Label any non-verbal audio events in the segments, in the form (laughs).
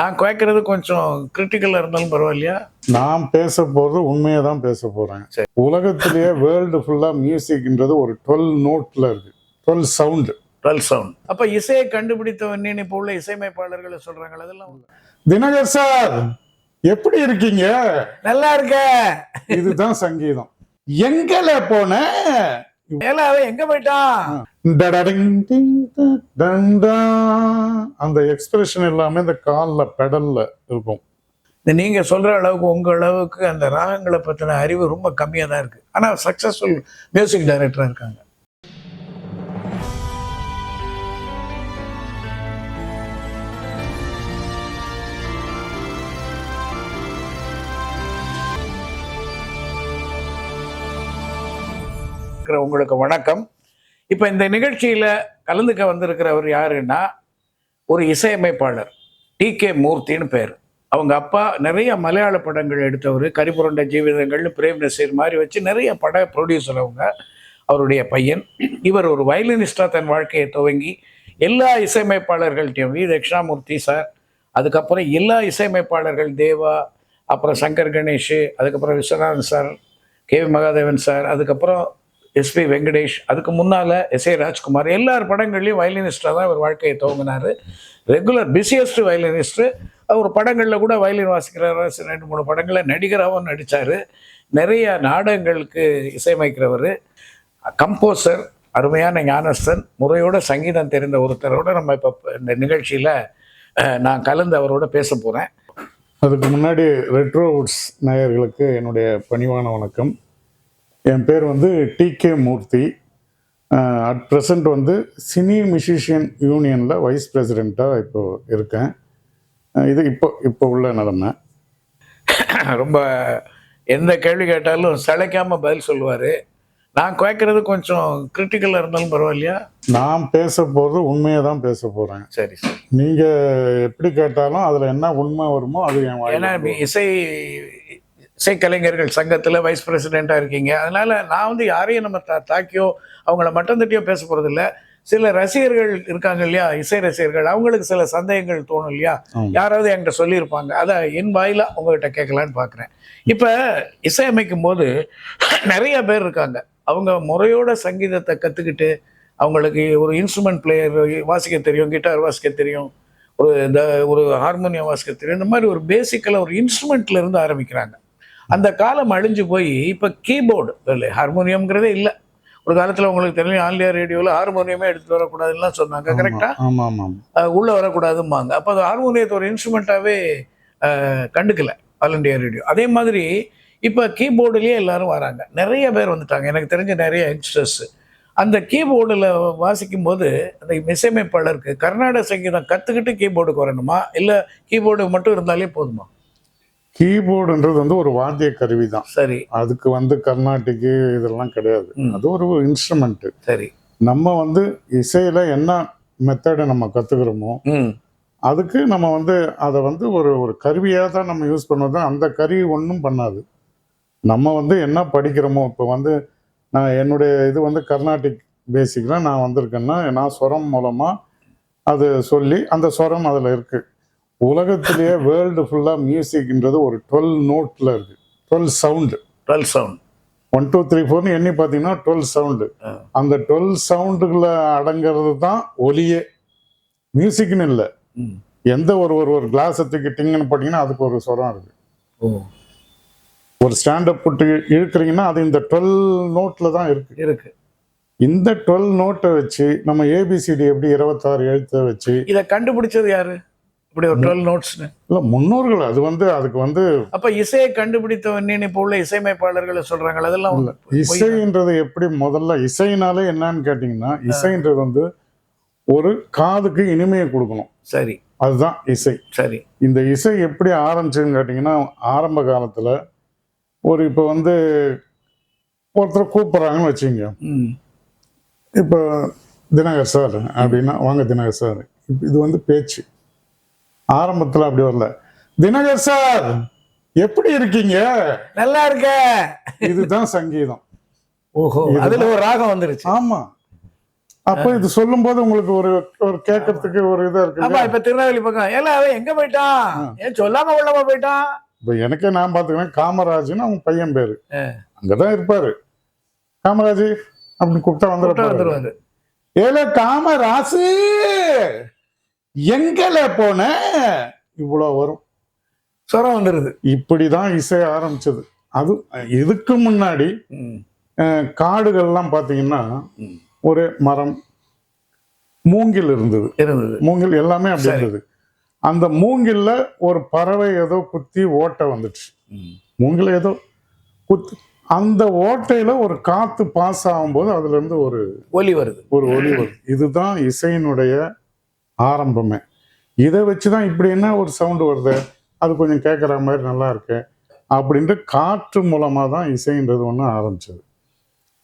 நான் கேட்கறது கொஞ்சம் கிரிட்டிக்கலாக இருந்தாலும் பரவாயில்லையா? நான் பேச போறது உண்மையை தான் பேச போறேன். சரி. உலகத்திலேயே வேர்ல்டு ஃபுல்லா மியூசிக்ன்றது ஒரு டுவெல் நோட்ல இருக்கு. டுவெல் சவுண்டு டுவெல் சவுண்ட் அப்போ இசையை கண்டுபிடித்தவன் இப்போ உள்ள இசையமைப்பாளர்களை சொல்றாங்களே? அதெல்லாம். தினகர் சார் எப்படி இருக்கீங்க? நல்லா இருக்க. இதுதான் சங்கீதம். எங்கல போன? மேல அவன் எங்க போயிட்டான்? அந்த எக்ஸ்பிரஷன் எல்லாமே இந்த கால்ல பெடலில் இருக்கும். இந்த நீங்க சொல்ற அளவுக்கு உங்க அளவுக்கு அந்த ராகங்களை பத்தின அறிவு ரொம்ப கம்மியா தான் இருக்கு. ஆனா சக்ஸஸ்ஃபுல் மியூசிக் டைரக்டரா இருக்காங்க. உங்களுக்கு வணக்கம். இப்போ இந்த நிகழ்ச்சியில கலந்துக்க வந்திருக்கிறவர் யாருன்னா ஒரு இசையமைப்பாளர் டி கே மூர்த்தின்னு பேர். அவங்க அப்பா நிறைய மலையாள படங்கள் எடுத்தவர் கரிபுரண்ட ஜீவிதங்கள்னு பிரேம் நசீர் மாதிரி வச்சு நிறைய பட ப்ரொடியூசர் அவங்க அவருடைய பையன். இவர் ஒரு வயலினிஸ்டாக தன் வாழ்க்கையை துவங்கி எல்லா இசையமைப்பாளர்கள்ட்டையும் வி. தட்சிணாமூர்த்தி சார் அதுக்கப்புறம் எல்லா இசையமைப்பாளர்கள் தேவா அப்புறம் சங்கர் கணேஷ் அதுக்கப்புறம் Viswanathan sir K. V. Mahadevan sir அதுக்கப்புறம் எஸ்பி வெங்கடேஷ் அதுக்கு முன்னால் எஸ் ஏ ராஜ்குமார் எல்லார் படங்கள்லையும் வயலினிஸ்டாக தான் அவர் வாழ்க்கையை துவங்கினார். ரெகுலர் பிஸியஸ்ட் வயலினிஸ்ட்டு அவர் படங்களில் கூட வயலின் வாசிக்கிறார் ரெண்டு மூணு படங்களில் நடிகராகவும் நடித்தார் நிறைய நாடகங்களுக்கு இசையமைக்கிறவர். கம்போசர் அருமையான ஞானஸ்தன் முறையோட சங்கீதம் தெரிந்த ஒருத்தரோட நம்ம இப்போ இந்த நிகழ்ச்சியில் நான் கலந்து அவரோட பேச போகிறேன் அதுக்கு முன்னாடி ரெட்ரோவுட்ஸ் நேயர்களுக்கு என்னுடைய பணிவான வணக்கம். என் பேர் வந்து T K Murthy. At present வந்து சினி மியூசிஷியன் யூனியனில் வைஸ் பிரசிடெண்ட்டாக இப்போ இருக்கேன். இது இப்போ இப்போ உள்ள நிலமை. ரொம்ப எந்த கேள்வி கேட்டாலும் சளைக்காம பதில் சொல்லுவார். நான் கேட்கறது கொஞ்சம் கிரிட்டிக்கலாக இருந்தாலும் பரவாயில்லையா? நான் பேச போகிறது உண்மையை தான் பேச போகிறேன் சரி நீங்கள் எப்படி கேட்டாலும் அதில் என்ன உண்மை வருமோ அது என் ஏன்னா இசை இசைக்கலைஞர்கள் சங்கத்தில் வைஸ் பிரசிடெண்ட்டாக இருக்கீங்க. அதனால நான் வந்து யாரையும் நம்ம தா தாக்கியோ அவங்கள மட்டம் தட்டியோ பேச போகிறதில்ல சில ரசிகர்கள் இருக்காங்க இல்லையா? இசை ரசிகர்கள். அவங்களுக்கு சில சந்தேகங்கள் தோணும் இல்லையா. யாராவது என்கிட்ட சொல்லியிருப்பாங்க. அதை என் வாயில உங்ககிட்ட கேட்கலான்னு பார்க்குறேன் இப்போ இசையமைக்கும் போது நிறைய பேர் இருக்காங்க. அவங்க முறையோட சங்கீதத்தை கற்றுக்கிட்டு அவங்களுக்கு ஒரு இன்ஸ்ட்ருமெண்ட் பிளேயர் வாசிக்க தெரியும் கிட்டார் வாசிக்க தெரியும் ஒரு இந்த ஒரு ஹார்மோனியம் வாசிக்க தெரியும். இந்த மாதிரி ஒரு பேசிக்கலாக ஒரு இன்ஸ்ட்ருமெண்ட்ல இருந்து ஆரம்பிக்கிறாங்க. அந்த காலம் அழிஞ்சு போய் இப்போ கீபோர்டு இல்லை ஹார்மோனியம்ங்கிறதே இல்லை. ஒரு காலத்தில் உங்களுக்கு தெரியும் இந்தியா ரேடியோவில் ஹார்மோனியமே எடுத்துட்டு வரக்கூடாதுலாம் சொன்னாங்க கரெக்டாக ஆமாம் ஆமாம் உள்ளே வரக்கூடாதும்பாங்க. அப்போ அது ஹார்மோனியத்தை ஒரு இன்ஸ்ட்ருமெண்ட்டாகவே கண்டுக்கல ஆல் இண்டியா ரேடியோ. அதே மாதிரி இப்போ கீபோர்டுலேயே எல்லாரும் வராங்க. நிறைய பேர் வந்துட்டாங்க. எனக்கு தெரிஞ்ச நிறைய யங்ஸ்டர்ஸ் அந்த கீபோர்டில் வாசிக்கும் போது அந்த இசையமைப்பாளருக்கு கர்நாடக சங்கீதம் கற்றுக்கிட்டு கீபோர்டுக்கு வரணுமா? இல்லை கீபோர்டு மட்டும் இருந்தாலே போதுமா? கீபோர்டுன்றது வந்து ஒரு வாத்திய கருவி தான் சரி. அதுக்கு வந்து கர்நாடிக்கு இதெல்லாம் கிடையாது. அது ஒரு இன்ஸ்ட்ருமெண்ட் சரி. நம்ம வந்து இசையில என்ன மெத்தடை நம்ம கத்துக்கிறோமோ ம். அதுக்கு நம்ம வந்து அதை வந்து ஒரு ஒரு கருவியாக தான் நம்ம யூஸ் பண்ணுறது அந்த கருவி ஒன்றும் பண்ணாது. நம்ம வந்து என்ன படிக்கிறோமோ இப்போ வந்து நான் என்னுடைய இது வந்து கர்நாடிக் பேசிக்கில் நான் வந்திருக்கேன்னா நான் ஸ்வரம் மூலமாக அது சொல்லி அந்த ஸ்வரம் அதில் இருக்குது உலகத்திலேயே வேர்ல்டு ஃபுல்லாக மியூசிக்ன்றது ஒரு டுவெல் நோட்டில் இருக்குது twelve sound twelve sound one two three ஃபோர்னு எண்ணி பார்த்தீங்கன்னா டுவெல் சவுண்டு. அந்த டுவெல் சவுண்டுகளை அடங்கிறது தான் ஒலியே. மியூசிக்னு இல்லை. எந்த ஒரு ஒரு ஒரு கிளாஸை தூக்கிட்டிங்கன்னு போட்டிங்கன்னா அதுக்கு ஒரு சுரம் இருக்கு. ஒரு ஸ்டாண்டப் போட்டு இழுக்கிறீங்கன்னா அது இந்த டுவெல் நோட்டில் தான் இருக்கு. இருக்கு. இந்த டுவெல் நோட்டை வச்சு நம்ம ஏபிசிடி எப்படி இருபத்தாறு எழுத்தை வச்சு இதை கண்டுபிடிச்சது யாரு? இப்படி ஒரு டுவெல் நோட்ஸ்னு இல்லை முன்னோர்கள் அது வந்து அதுக்கு வந்து அப்ப இசையை கண்டுபிடித்தவன் இப்போ உள்ள இசையமைப்பாளர்களை சொல்றாங்க அதெல்லாம். இசைன்றது எப்படி முதல்ல இசைனாலே என்னன்னு கேட்டிங்கன்னா இசைன்றது வந்து ஒரு காதுக்கு இனிமையை கொடுக்கணும். சரி. அதுதான் இசை. சரி. இந்த இசை எப்படி ஆரம்பிச்சதுன்னு கேட்டிங்கன்னா ஆரம்ப காலத்தில் ஒரு இப்போ வந்து ஒருத்தர் கூப்பிட்றாங்கன்னு வச்சுங்க இப்போ தினகர் சார் அப்படின்னா வாங்க தினகர் சார் இப்ப இது வந்து பேச்சு. ஆரம்பத்தில் அப்படி வரல. தினகர் சார் எப்படி இருக்கீங்க? நல்லா இருக்க. இதுதான் சங்கீதம். ஓஹோ அதுல ஒரு ராகம் வந்துருச்சு. ஆமா. அப்ப இது சொல்லும் போது உங்களுக்கு ஒரு ஒரு கேட்கறதுக்கு ஒரு இதா இருக்கு ஆமா இப்ப திருநெல்வேலி பக்கம். ஏல அவன் எங்க போயிட்டான்? ஏன் சொல்லாம கொள்ளாம போயிட்டான்? இப்ப எனக்கே நான் பாத்துக்கிறேன் காமராஜ்னு அவங்க பையன் பேரு. அங்கதான் இருப்பாரு. காமராஜ் அப்படின்னு கூப்பிட்டா வந்துருவாரு. ஏல காமராசு! எங்கல போன இவ்வளவு வரும். சொரம் வந்துருது. இப்படிதான் இசை ஆரம்பிச்சது. அது இதுக்கு முன்னாடி காடுகள்லாம் பாத்தீங்கன்னா ம். ஒரு மரம் மூங்கில் இருந்தது. இருந்தது. மூங்கில் எல்லாமே அப்படி. இருந்தது. அந்த மூங்கில்ல ஒரு பறவை ஏதோ குத்தி ஓட்டை வந்துச்சு. மூங்கில் ஏதோ குத்து அந்த ஓட்டையில ஒரு காத்து பாஸ் ஆகும்போது அதுல இருந்து ஒரு ஒலி வருது. ஒரு ஒலி வரும். இதுதான் இசையினுடைய ஆரம்பமே. இதை வச்சுதான் இப்படி என்ன ஒரு சவுண்டு வருது? அது கொஞ்சம் கேட்குற மாதிரி நல்லா இருக்கு. அப்படின்ட்டு காற்று மூலமாக தான் இசைன்றது ஒன்று ஆரம்பிச்சது.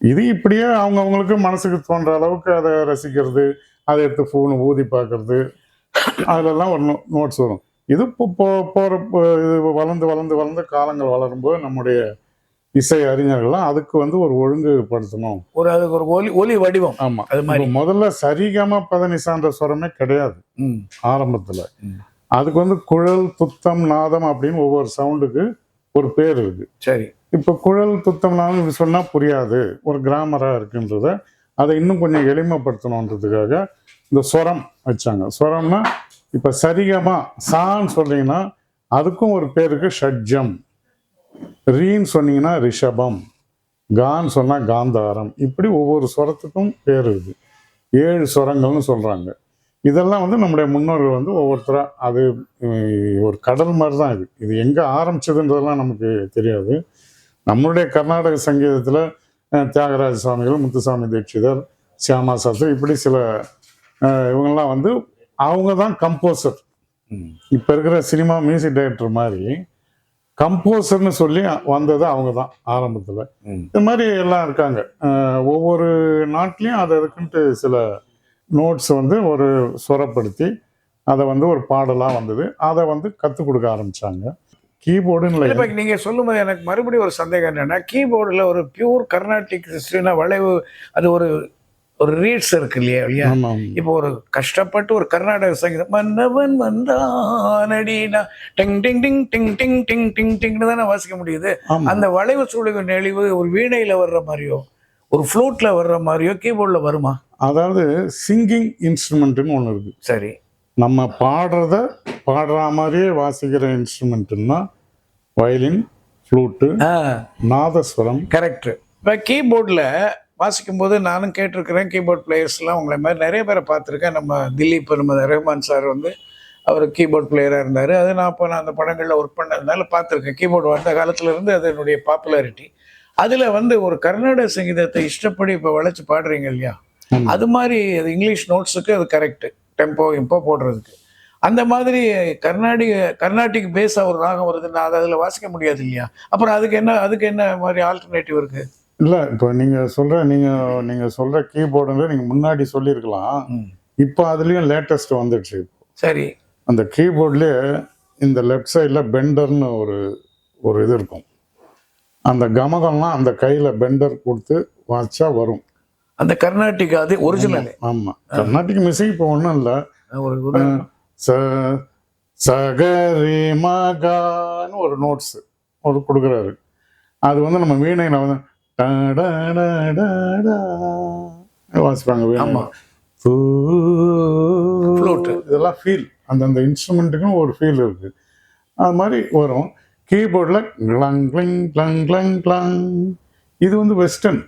இது இப்படியே அவங்கவுங்களுக்கு மனசுக்கு தோன்ற அளவுக்கு அதை ரசிக்கிறது அதை எடுத்து ஃபோனு ஊதி பார்க்கறது அதிலெல்லாம் ஒரு நோட்ஸ் வரும். இது இப்போ போ போகிற இது வளர்ந்து வளர்ந்து வளர்ந்து காலங்கள் வளரும்போது நம்முடைய இசை அறிஞர்கள்லாம் அதுக்கு வந்து ஒரு ஒழுங்குபடுத்தணும். ஒரு அதுக்கு ஒரு ஒலி ஒலி வடிவம். ஆமா. அது மாதிரி. முதல்ல சரிகம பதனிசான்ற ஸ்வரமே கிடையாது. ஆரம்பத்துல. அதுக்கு வந்து குழல் துத்தம் நாதம் அப்படின்னு ஒவ்வொரு சவுண்டுக்கு ஒரு பேர் இருக்கு. சரி. இப்ப குழல் துத்தம் நாதம் இப்படி சொன்னா புரியாது. ஒரு கிராமரா இருக்குன்றத அதை இன்னும் கொஞ்சம் எளிமைப்படுத்தணுன்றதுக்காக இந்த ஸ்வரம் வச்சாங்க. ஸ்வரம்னா இப்ப சரிகமா சான்னு சொல்றீங்கன்னா அதுக்கும் ஒரு பேருக்கு ஷட்ஜம். ரீன்னு சொன்னீங்கன்னா ரிஷபம் கான்னு சொன்னா காந்தாரம். இப்படி ஒவ்வொரு ஸ்வரத்துக்கும் பேர் இருக்கு. ஏழு ஸ்வரங்கள்னு சொல்றாங்க. இதெல்லாம் வந்து நம்முடைய முன்னோர்கள் வந்து ஒவ்வொருத்தரா அது ஒரு கடல் மாதிரி தான் இது. இது எங்க ஆரம்பிச்சதுன்றதெல்லாம் நமக்கு தெரியாது. நம்மளுடைய கர்நாடக சங்கீதத்துல தியாகராஜ சுவாமிகள் முத்துசாமி தீட்சிதர் சியாமா சாஸ்திரி இப்படி சில இவங்கெல்லாம் வந்து அவங்க தான் கம்போசர். இப்போ இருக்கிற சினிமா மியூசிக் டைரக்டர் மாதிரி கம்போசர்னு சொல்லி வந்தது அவங்க தான் ஆரம்பத்தில். இது மாதிரி எல்லாம் இருக்காங்க. ஒவ்வொரு நாட்டிலையும் அது அதுக்குன்ட்டு சில நோட்ஸ் வந்து ஒரு சுரப்படுத்தி அதை வந்து ஒரு பாடலாக வந்தது. அதை வந்து கற்றுக் கொடுக்க ஆரம்பிச்சாங்க. கீபோர்டுன்னு இல்லை. இப்ப நீங்க சொல்லும்போது எனக்கு மறுபடியும் ஒரு சந்தேகம் என்னன்னா கீபோர்டுல ஒரு பியூர் கர்நாடிக் சிஸ்டம்னா வளைவு அது ஒரு ஒரு ரீட்ஸ் இருக்கு இல்லையா இல்லையா? ஆமாம் இப்போ ஒரு கஷ்டப்பட்டு ஒரு கர்நாடக சங்கீதம் மன்னவன் வந்தானடினா டிங் டிங் டிங் டிங் டிங் டிங் டிங் டிங்னு தானே வாசிக்க முடியுது. அந்த வளைவு சுழிவு நெளிவு ஒரு வீணையில வர்ற மாதிரியோ ஒரு ஃப்ளூட்ல வர்ற மாதிரியோ கீபோர்ட்ல வருமா? அதாவது சிங்கிங் இன்ஸ்ட்ருமெண்ட்டுன்னு ஒன்று இருக்குது சரி. நம்ம பாடுறத பாடுற மாதிரியே வாசிக்கிற இன்ஸ்ட்ருமெண்ட்டுன்னா வயலின் ஃப்ளூட்டு நாதஸ்வரம். கரெக்ட் இப்போ கீபோர்டில் வாசிக்கும் போது நானும் கேட்டிருக்கிறேன் கீபோர்ட் பிளேயர்ஸ்லாம் உங்களை மாதிரி நிறைய பேரை பார்த்துருக்கேன். நம்ம திலீப் நம்ம ரஹ்மான் சார் வந்து அவர் கீபோர்ட் பிளேயராக இருந்தார். அது நான் இப்போ நான் அந்த படங்களில் ஒர்க் பண்ணதுனால பார்த்துருக்கேன். கீபோர்டு வந்த காலத்துல இருந்து அது என்னுடைய பாப்புலாரிட்டி அதில் வந்து ஒரு கர்நாடக சங்கீதத்தை இஷ்டப்படி இப்போ வளைச்சு பாடுறீங்க இல்லையா. அது மாதிரி அது இங்கிலீஷ் நோட்ஸுக்கு அது கரெக்டு டெம்போ இம்போ போடுறதுக்கு. அந்த மாதிரி கர்நாடிக கர்நாடிக் பேஸாக ஒரு ராகம் வருதுன்னா அதை அதில் வாசிக்க முடியாது இல்லையா? அப்புறம் அதுக்கு என்ன அதுக்கு என்ன மாதிரி ஆல்டர்னேட்டிவ் இருக்கு? இல்லை இப்போ நீங்கள் சொல்கிற நீங்கள் நீங்கள் சொல்கிற கீபோர்டுங்க நீங்கள் முன்னாடி சொல்லியிருக்கலாம். இப்போ அதுலேயும் லேட்டஸ்ட் வந்துடுச்சு. சரி. அந்த கீபோர்ட்லேயே இந்த லெஃப்ட் சைடில் பெண்டர்னு ஒரு ஒரு இது இருக்கும். அந்த கமகம்லாம் அந்த கையில் பெண்டர் கொடுத்து வாச்சா வரும். அந்த கர்நாடிக் அது ஒரிஜினல் ஆமாம் கர்நாடிக் மியூசிக் இப்போ ஒன்றும் இல்லை. ச சகரி மகான்னு ஒரு நோட்ஸ் ஒரு கொடுக்குறாரு. அது வந்து நம்ம வந்து டடடடடா வாசிப்பாங்க ஆமா. வீணை Flute. இதெல்லாம் ஃபீல் அந்தந்த இன்ஸ்ட்ருமெண்ட்டுக்கும் ஒரு ஃபீல் இருக்கு. அது மாதிரி வரும். கீபோர்டில் கிளங் கிளங் கிளங் கிளங் கிளங் இது வந்து வெஸ்டர்ன்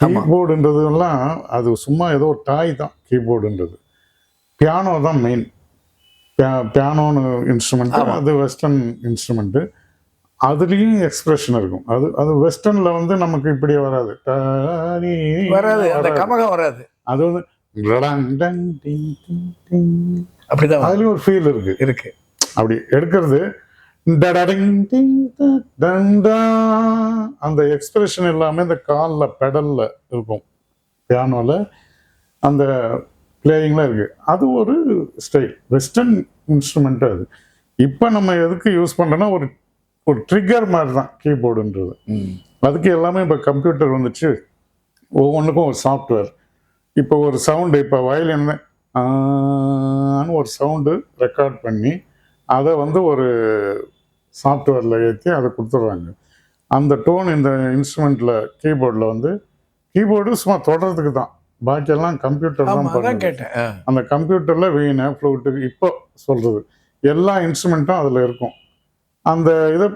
ஆமா. கீபோர்டுன்றதெல்லாம் அது சும்மா ஏதோ ஒரு டாய் தான் கீபோர்டுன்றது பியானோ தான் மெயின் பியானோன்னு இன்ஸ்ட்ருமெண்ட் ஆமா. அது வெஸ்டர்ன் இன்ஸ்ட்ருமெண்ட்டு அதுலேயும் எக்ஸ்பிரஷன் இருக்கும். அது அது வெஸ்டர்னில் வந்து நமக்கு இப்படியே வராது. வராது அந்த. கமகம் வராது. அது வந்து. அப்படிதான். அதுலயும் ஒரு ஃபீல் இருக்கு. இருக்கு. அப்படி எடுக்கிறது. அந்த எக்ஸ்பிரஷன் எல்லாமே இந்த காலில் பெடல்ல இருக்கும். பியானோல அந்த பிளேயிங்ல இருக்கு. அது ஒரு ஸ்டைல் வெஸ்டர்ன் இன்ஸ்ட்ருமெண்ட் அது. இப்போ நம்ம எதுக்கு யூஸ் பண்றோம்னா ஒரு ஒரு ட்ரிகர் மாதிரி தான் கீபோர்டுன்றது அதுக்கு எல்லாமே இப்போ கம்ப்யூட்டர் வந்துச்சு. ஒவ்வொன்றுக்கும் ஒரு சாஃப்ட்வேர் இப்போ ஒரு சவுண்டு இப்போ வயலின் ஒரு சவுண்டு ரெக்கார்ட் பண்ணி அதை வந்து ஒரு சாஃப்ட்வேரில் ஏற்றி அதை கொடுத்துட்றாங்க. அந்த டோன் இந்த இன்ஸ்ட்ருமெண்ட்டில் கீபோர்டில் வந்து கீபோர்டு சும்மா தொடறதுக்கு தான். பாக்கியெல்லாம் கம்ப்யூட்டர் தான் கேட்டேன். அந்த கம்ப்யூட்டரில் வீணை ஃப்ளூட்டு இப்போ சொல்கிறது எல்லா இன்ஸ்ட்ருமெண்ட்டும் அதில் இருக்கும். அந்த இதை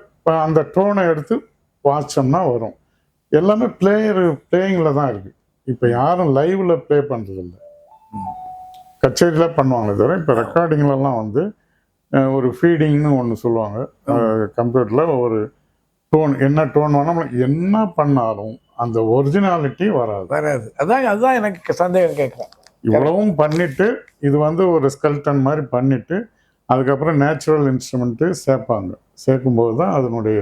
அந்த டோனை எடுத்து வாசிச்சோம்னா வரும். எல்லாமே பிளேயர் பிளேயிங்கில் தான் இருக்குது இப்போ யாரும் லைவ்ல ப்ளே பண்ணுறதில்ல. கச்சேரியில் பண்ணுவாங்களே தவிர இப்போ ரெக்கார்டிங்லலாம் வந்து ஒரு ஃபீடிங்னு ஒன்று சொல்லுவாங்க. கம்ப்யூட்டரில் ஒரு டோன் என்ன டோன் வேணாலும் என்ன பண்ணாலும் அந்த ஒரிஜினாலிட்டி வராது. வராது. அதான் அதுதான் எனக்கு சந்தேகம் கேட்குறேன். இவ்வளவும் பண்ணிட்டு இது வந்து ஒரு ஸ்கெல்டன் மாதிரி பண்ணிட்டு அதுக்கப்புறம் நேச்சுரல் இன்ஸ்ட்ருமெண்ட்டு சேர்ப்பாங்க. சேர்க்கும்போது தான் அதனுடைய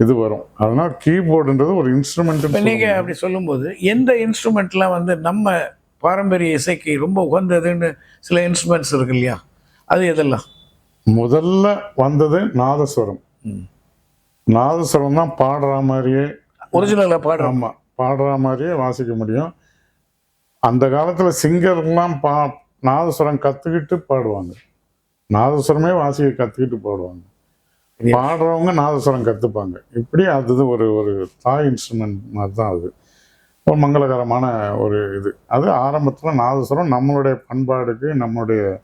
இது வரும். அதனால் கீபோர்டுன்றது ஒரு இன்ஸ்ட்ருமெண்ட் நீங்கள் அப்படி சொல்லும்போது எந்த இன்ஸ்ட்ருமெண்ட்லாம் வந்து நம்ம பாரம்பரிய இசைக்கு ரொம்ப உகந்ததுன்னு சில இன்ஸ்ட்ருமெண்ட்ஸ் இருக்கு இல்லையா? அது எதெல்லாம்? முதல்ல வந்தது நாதஸ்வரம். நாதஸ்வரம் தான் பாடுற மாதிரியே ஒரிஜினலாக பாடுறோம் ஆமாம் பாடுற மாதிரியே வாசிக்க முடியும். அந்த காலத்தில் சிங்கர்லாம் பா நாதஸ்வரம் கற்றுக்கிட்டு பாடுவாங்க. நாதஸ்வரமே வாசிக்க கற்றுக்கிட்டு பாடுவாங்க. பாடுறவங்க நாதஸ்வரம் கற்றுப்பாங்க இப்படி அது ஒரு ஒரு தாய் இன்ஸ்ட்ருமெண்ட் மாதிரி தான் அது. ஒரு மங்களகரமான ஒரு இது. அது ஆரம்பத்தில் நாதஸ்வரம் நம்மளுடைய பண்பாடுக்கு நம்மளுடைய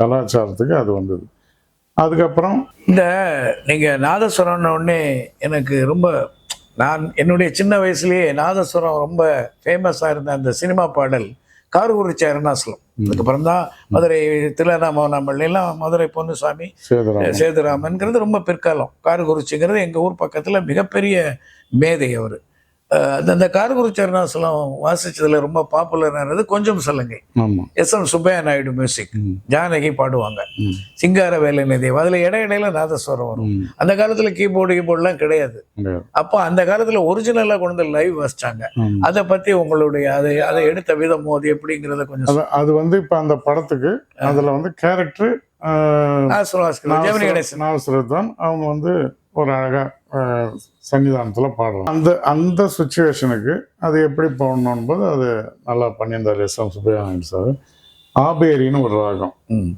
கலாச்சாரத்துக்கு அது வந்தது. அதுக்கப்புறம் இந்த நீங்கள் நாதஸ்வரம்னு உடனே எனக்கு ரொம்ப நான் என்னுடைய சின்ன வயசுலேயே நாதஸ்வரம் ரொம்ப ஃபேமஸாக இருந்த அந்த சினிமா பாடல் காரகுறிச்சி அருணாசலம் அதுக்கப்புறம் தான் மதுரை திலநாம எல்லாம் மதுரை பொன்னுசாமி சேதராமன். சேதுராமன்கிறது ரொம்ப பிற்காலம். காரகுறிச்சிங்கிறது எங்கள் ஊர் பக்கத்தில் மிகப்பெரிய மேதை அவர். அந்த காரகுறிச்சி அருணாசலம் வாசிச்சதுல ரொம்ப பாப்புலரானது கொஞ்சம் சொல்லுங்க ஆமாம் S M Subbaiah Naidu music. Janaki பாடுவாங்க. சிங்கார வேலை தேவ் அதில் இடையிடையில நாதஸ்வரம் வரும். அந்த காலத்துல கீபோர்டு கீபோர்டுலாம் கிடையாது. அப்போ அந்த காலத்துல ஒரிஜினலாக கொண்டு வந்து லைவ் வாசிச்சாங்க. அதை பத்தி உங்களுடைய அதை அதை எடுத்த விதமோ அது எப்படிங்கிறத கொஞ்சம் அது வந்து இப்போ அந்த படத்துக்கு அதில் வந்து கேரக்டர் அவங்க வந்து ஒரு அழகா அஹ், சன்னிதானத்துல பாடுறாங்க அந்த அந்த சுச்சுவேஷனுக்கு அது எப்படி போடணும் போது அது நல்லா பண்ணியிருந்தார் எஸ் எம் சுப்பையானந்த் சார். ஆபேரின்னு ஒரு ராகம். ம்.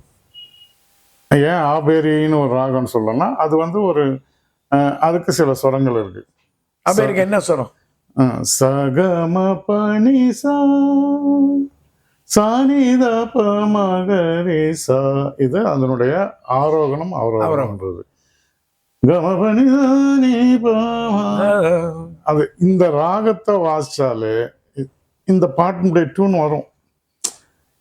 ஏன் ஆபேரின்னு ஒரு ராகம்னு சொல்லணும்னா அது வந்து ஒரு அதுக்கு சில சுரங்கள் இருக்கு. அமெரிக்கா என்ன அஹ், சகம பனி சா சானித பமகரி சா இது அதனுடைய ஆரோகணம் அவரோகணம்ன்றது. அது இந்த ராகத்தை வாசிச்சாலே இந்த பாட்டினுடைய டியூன் வரும்.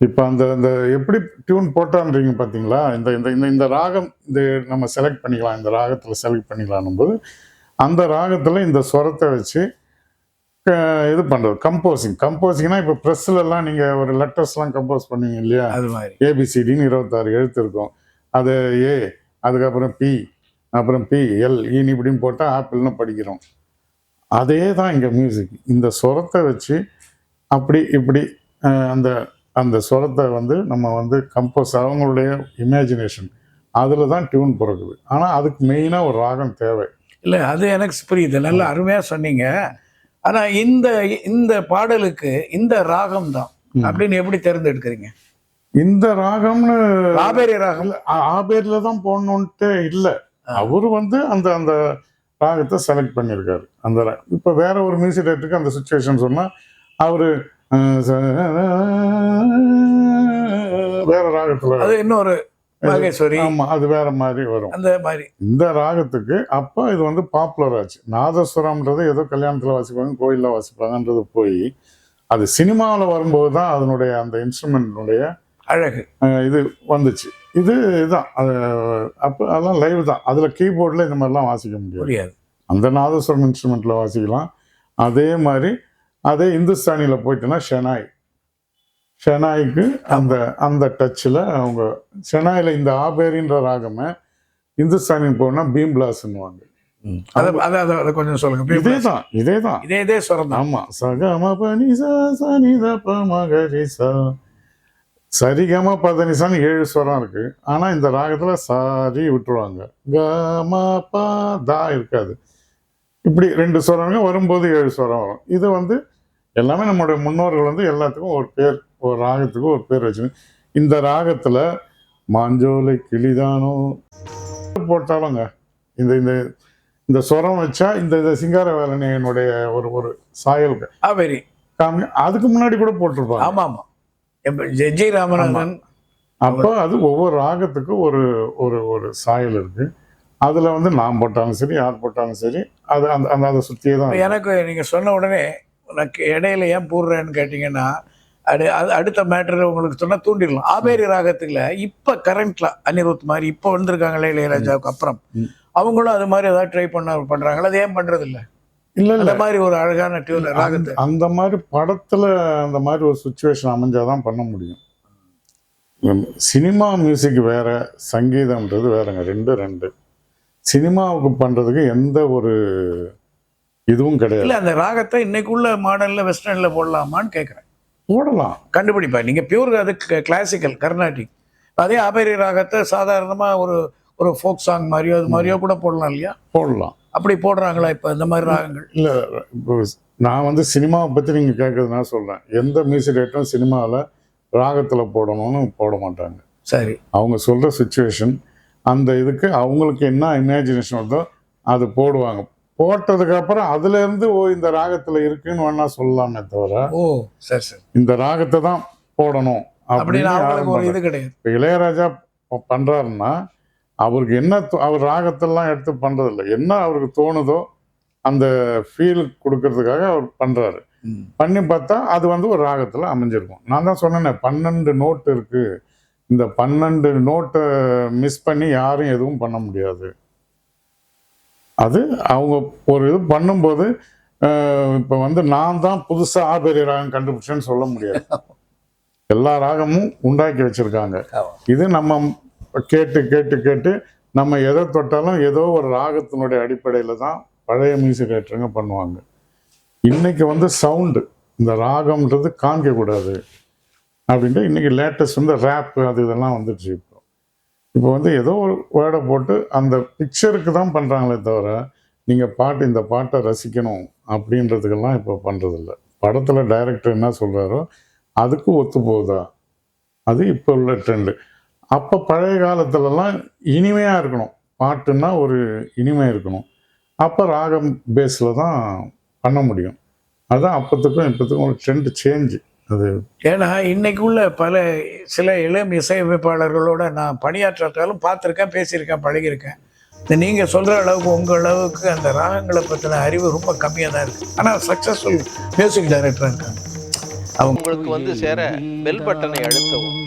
இப்போ அந்த இந்த எப்படி டியூன் போட்டான்றீங்க பார்த்தீங்களா இந்த இந்த இந்த இந்த ராகம் இந்த நம்ம செலக்ட் பண்ணிக்கலாம். இந்த ராகத்தில் செலக்ட் பண்ணிக்கலாம்னும் போது அந்த ராகத்தில் இந்த ஸ்வரத்தை வச்சு இது பண்ணுறது கம்போசிங் கம்போசிங்னா இப்போ ப்ரெஸ்லலாம் நீங்கள் ஒரு லெட்டர்ஸ்லாம் கம்போஸ் பண்ணுவீங்க இல்லையா? அது மாதிரி. ஏபிசிடின்னு இருபத்தாறு எழுத்து இருக்கும். அது ஏ அதுக்கப்புறம் பி அப்புறம் பி எல் ஈனி இப்படின்னு போட்டால் ஆப்பிள்னு படிக்கிறோம். அதே தான் இங்கே மியூசிக் இந்த ஸ்வரத்தை வச்சு அப்படி இப்படி அந்த அந்த ஸ்வரத்தை வந்து நம்ம வந்து கம்போஸ் அவங்களுடைய இமேஜினேஷன் அதில் தான் டியூன் பிறக்குது ஆனால் அதுக்கு மெயினாக ஒரு ராகம் தேவை. இல்ல அது எனக்கு புரியுது. நல்ல அருமையா சொன்னீங்க. ஆனா இந்த இந்த பாடலுக்கு இந்த ராகம் தான். அப்படின்னு எப்படி தேர்ந்தெடுக்கிறீங்க? இந்த ராகம்னு காவேரி ராகம். இல்ல, ஆ- ஆபேர்ல தான் போடணுன்ட்டு இல்லை. அவரு வந்து அந்த அந்த ராகத்தை செலக்ட் பண்ணியிருக்காரு அந்த இப்ப வேற ஒரு மியூசிக் டைரக்டருக்கு அந்த சுச்சுவேஷன் சொன்னா அவரு வேற ராகத்துல அது இன்னொரு மகேஸ்வரி. ஆமா அது வேற மாதிரி வரும். அந்த மாதிரி. இந்த ராகத்துக்கு அப்போ இது வந்து பாப்புலர் ஆச்சு. நாதஸ்வரம்ன்றது ஏதோ கல்யாணத்துல வாசிப்பாங்க கோயில்ல வாசிப்பாங்கன்றது போய் அது சினிமாவில் வரும்போது தான் அதனுடைய அந்த இன்ஸ்ட்ருமெண்ட்னுடைய அழகு. இது வந்துச்சு. இது இதுதான் அது அப்போ அதெல்லாம் லைவ் தான். அதில் கீபோர்டில் இந்த மாதிரிலாம் வாசிக்க முடியாது. அந்த நாதஸ்வரம் இன்ஸ்ட்ருமெண்ட்டில் வாசிக்கலாம். அதே மாதிரி அதே இந்துஸ்தானியில் போயிட்டுனா ஷெனாய் ஷெனாய்க்கு அந்த அந்த டச்சில் அவங்க ஷெனாயில் இந்த ஆபேரின்ற ராகமை இந்துஸ்தானின்னு போனால் பீம் பிளாஸ்ன்னுவாங்க அதை அதை அதை அதை கொஞ்சம் சொல்லுங்க. இதே தான் இதே தான். இதே இதே ஸ்வரம் தான். ஆமா. சகம பனி சா சனித பமகரி சா சரிகம பதனிசான்னு ஏழு ஸ்வரம் இருக்கு. ஆனா இந்த ராகத்துல சாரி விட்டுருவாங்க. கம ப தா இருக்காது. இப்படி ரெண்டு ஸ்வரங்க வரும்போது ஏழு ஸ்வரம் வரும். இது வந்து எல்லாமே நம்மளுடைய முன்னோர்கள் வந்து எல்லாத்துக்கும் ஒரு பேர் ஒரு ராகத்துக்கு ஒரு பேர் வச்சு இந்த ராகத்துல மாஞ்சோலை கிளிதானோ? போட்டாலுங்க இந்த இந்த இந்த சுரம் வச்சா இந்த இந்த சிங்கார வேலனையனுடைய ஒரு ஒரு சாயல் காவேரி காமி அதுக்கு முன்னாடி கூட போட்டிருப்பாங்க. ஆமா ஆமா ஜெ- ஜெய் ராமநாதன் அப்போ அது ஒவ்வொரு ராகத்துக்கும் ஒரு ஒரு ஒரு சாயல் இருக்கு. அதுல வந்து நான் போட்டாலும் சரி யார் போட்டாலும் சரி அது அந்த அந்த அதை சுற்றியே தான் எனக்கு நீங்க சொன்ன உடனே எனக்கு இடையில ஏன் போடுறேன்னு கேட்டீங்கன்னா அடு அது அடுத்த மேட்டர் உங்களுக்கு சொன்னா தூண்டிடலாம். ஆபேரி ராகத்துல இப்ப கரண்ட்ல அனிருத் மாதிரி இப்ப வந்திருக்காங்களே இளையராஜாவுக்கு அப்புறம். அவங்களும் அது மாதிரி ஏதாவது ட்ரை பண்ண பண்றாங்களா? அது ஏன் பண்றது இல்ல இல்ல. மாதிரி ஒரு அழகான டியூன் ராகத்தை. அந்த- மாதிரி படத்துல அந்த மாதிரி ஒரு சுச்சுவேஷன் அமைஞ்சாதான் பண்ண முடியும். சினிமா மியூசிக் வேற சங்கீதம்ன்றது வேறங்க ரெண்டு ரெண்டு. சினிமாவுக்கு பண்றதுக்கு எந்த ஒரு இதுவும் கிடையாது. இல்ல அந்த ராகத்தை இன்னைக்குள்ள மாடல்ல வெஸ்டர்ன்ல போடலாமான்னு கேக்குறேன். போடலாம். கண்டுபிடிப்பா நீங்க பியூர் அது கிளாசிக்கல் கர்நாடிக் அதே ஆபேரி ராகத்தை சாதாரணமா ஒரு ஒரு ஃபோக் சாங் மாதிரியோ அது மாதிரியோ கூட போடலாம் இல்லையா? போடலாம். அப்படி போடுறாங்களா இப்ப இந்த மாதிரி ராகங்கள்? இல்ல நான் வந்து சினிமாவை பத்தி நீங்க கேட்கறதுனா சொல்றேன். எந்த மியூசிக் ஐட்டம் சினிமாவில் ராகத்துல போடணும்னு போட மாட்டாங்க. சரி. அவங்க சொல்ற சுச்சுவேஷன் அந்த இதுக்கு அவங்களுக்கு என்ன இமேஜினேஷன் வருதோ அது போடுவாங்க. போட்டதுக்கு அப்புறம் அதுல இருந்து ஓ இந்த ராகத்துல இருக்குன்னு வேணா சொல்லலாமே தவிர ஓ சரி சரி. இந்த ராகத்தை தான் போடணும் அப்படின்னு. இது கிடையாது. இப்ப இளையராஜா ப- பண்றாருன்னா அவருக்கு என்ன அவர் ராகத்தெல்லாம் எடுத்து பண்றதில்ல. என்ன அவருக்கு தோணுதோ அந்த ஃபீல் கொடுக்கறதுக்காக அவர் பண்றாரு. பண்ணி பார்த்தா அது வந்து ஒரு ராகத்துல அமைஞ்சிருக்கும். நான் தான் சொன்னேனே பன்னெண்டு நோட் இருக்கு. இந்த பன்னெண்டு நோட்டை மிஸ் பண்ணி யாரும் எதுவும் பண்ண முடியாது. அது அவங்க ஒரு இது பண்ணும்போது இப்ப வந்து நான் தான் புதுசா ஆபேரி ராகம் கண்டுபிடிச்சேன்னு சொல்ல முடியாது. (laughs) எல்லா ராகமும் உண்டாக்கி வச்சிருக்காங்க. இது நம்ம கேட்டு கேட்டு கேட்டு நம்ம எதை தொட்டாலும் ஏதோ ஒரு ராகத்தினுடைய அடிப்படையில் தான் பழைய மியூசிக் ரைட்டருங்க பண்ணுவாங்க. இன்றைக்கி வந்து சவுண்டு இந்த ராகம்ன்றது காண்கக்கூடாது அப்படின்ட்டு இன்றைக்கி லேட்டஸ்ட் வந்து ரேப்பு அது இதெல்லாம் வந்துடுச்சு இப்போ. இப்போ வந்து ஏதோ ஒரு வேர்டை போட்டு அந்த பிக்சருக்கு தான் பண்ணுறாங்களே தவிர நீங்கள் பாட்டு இந்த பாட்டை ரசிக்கணும் அப்படின்றதுக்கெல்லாம் இப்போ பண்ணுறதில்ல படத்தில் டைரக்டர் என்ன சொல்கிறாரோ அதுக்கு ஒத்து போகுதா? அது இப்போ உள்ள ட்ரெண்டு அப்போ பழைய காலத்துலலாம் இனிமையாக இருக்கணும். பாட்டுன்னா ஒரு இனிமை இருக்கணும். அப்போ ராகம் பேஸில் தான் பண்ண முடியும். அதான் அப்போத்துக்கும் இப்போத்துக்கும் ஒரு ட்ரெண்ட் சேஞ்ச் அது ஏன்னா இன்னைக்கு உள்ள பல சில இளம் இசையமைப்பாளர்களோட நான் பணியாற்றாலும் பார்த்துருக்கேன் பேசியிருக்கேன் பழகியிருக்கேன். இந்த நீங்கள் சொல்கிற அளவுக்கு உங்கள் அளவுக்கு அந்த ராகங்களை பற்றின அறிவு ரொம்ப கம்மியாக தான் இருக்குது ஆனால் சக்ஸஸ்ஃபுல் மியூசிக் டைரக்டராக இருக்காங்க. அவங்க உங்களுக்கு வந்து சேர பெல் பட்டனை அழுத்தவும்.